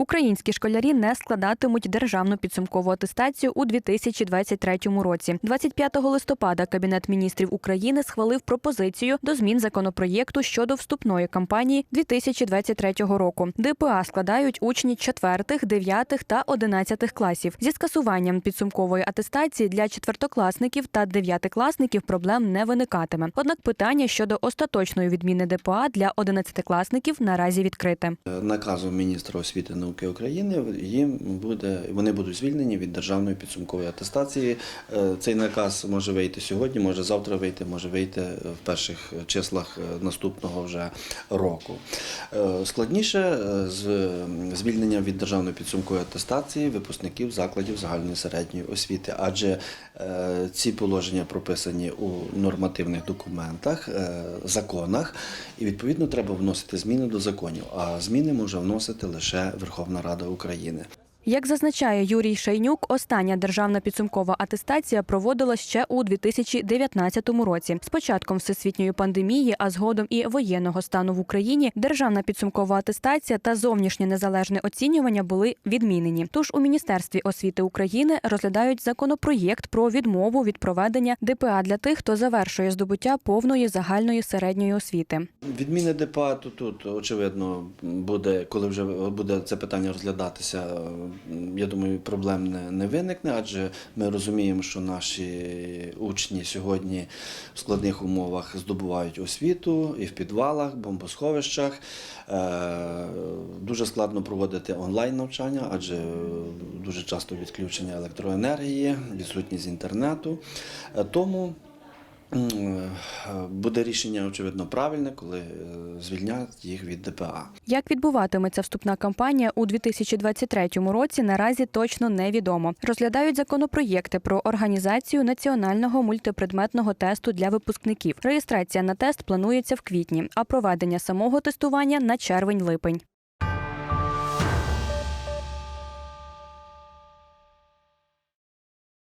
Українські школярі не складатимуть державну підсумкову атестацію у 2023 році. 25 листопада Кабінет міністрів України схвалив пропозицію до змін законопроєкту щодо вступної кампанії 2023 року. ДПА складають учні 4, 9 та 11 класів. Зі скасуванням підсумкової атестації для четвертокласників та дев'ятикласників проблем не виникатиме. Однак питання щодо остаточної відміни ДПА для 11-класників наразі відкрите. Наказом міністра освіти і науки України їм буде вони будуть звільнені від державної підсумкової атестації. Е, Цей наказ може вийти сьогодні, може завтра вийти, може вийти в перших числах е, наступного вже року. Е, Складніше з звільнення від державної підсумкової атестації випускників закладів загальної середньої освіти, адже ці положення прописані у нормативних документах, законах, і відповідно треба вносити зміни до законів. А зміни може вносити лише Верховна Рада України. Як зазначає Юрій Шейнюк, остання державна підсумкова атестація проводилась ще у 2019 році. З початком всесвітньої пандемії, а згодом і воєнного стану в Україні, державна підсумкова атестація та зовнішнє незалежне оцінювання були відмінені. Тож у міністерстві освіти України розглядають законопроєкт про відмову від проведення ДПА для тих, хто завершує здобуття повної загальної середньої освіти. Відміни ДПА тут, тут очевидно буде, коли вже буде це питання розглядатися. Я думаю, проблем не, не виникне, адже ми розуміємо, що наші учні сьогодні в складних умовах здобувають освіту і в підвалах, бомбосховищах. Е, Дуже складно проводити онлайн навчання, адже дуже часто відключення електроенергії, відсутність інтернету. Е, Тому е, Буде рішення, очевидно, правильне, коли звільнять їх від ДПА. Як відбуватиметься вступна кампанія у 2023 році, наразі точно невідомо. Розглядають законопроєкти про організацію національного мультипредметного тесту для випускників. Реєстрація на тест планується в квітні, а проведення самого тестування на червень-липень.